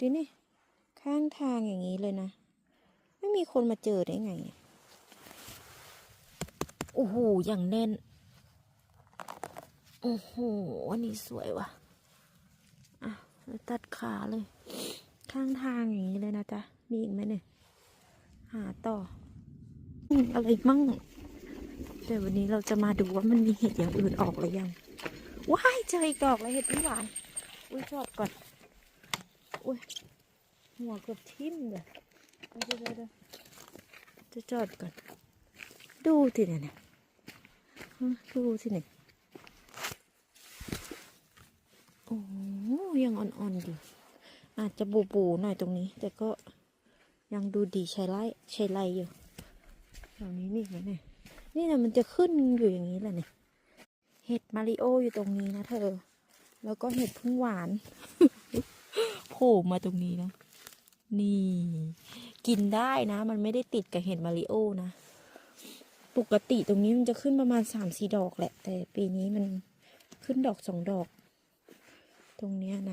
ดินี่ ข้างทางอย่างนี้เลยนะ ไม่มีคนมาเจอได้ไงโอ้โหอย่างแน่น โอ้โหอันนี้สวยว่ะ อะ ตัดขาเลย ข้างทางอย่างนี้เลยนะจ๊ะ มีอีกไหมเนี่ยหาต่ออืมอะไรมั่งเดี๋ยววันนี้เราจะมาดูว่ามันมีเห็ดอย่างอื่นออกหรือยัง ว้ายเจออีกดอกแล้วเห็ดพี่หวาน อุ้ยจอดก่อน อุ้ยหัวเกือบทิ่มเลยเดี๋ยวเดี๋ยวจะจอดก่อน ดูสิเนี่ยเนี่ยฮะดูสิเนี่ยโอ้ยังอ่อนๆอยู่อาจจะบูๆหน่อยตรงนี้ แต่ก็ยังดูดีใช้ไล่ใช้ไล่อยู่แถวนี้มีอีกไหมเนี่ยนี่นะมันจะขึ้นอยู่อย่างนี้แหละเนี่ยเห็ดมาริโออยู่ตรงนี้นะเธอ แล้วก็เห็ดพึ่งหวาน ล่มาตรงนี้นะ นี่ กินได้นะ มันไม่ได้ติดกับเห็ดมาริโอนะ ปกติตรงนี้มันจะขึ้นประมาณสามสี่ดอกแหละ แต่ปีนี้มันขึ้นดอกสองดอก ตรงเนี้ยนะ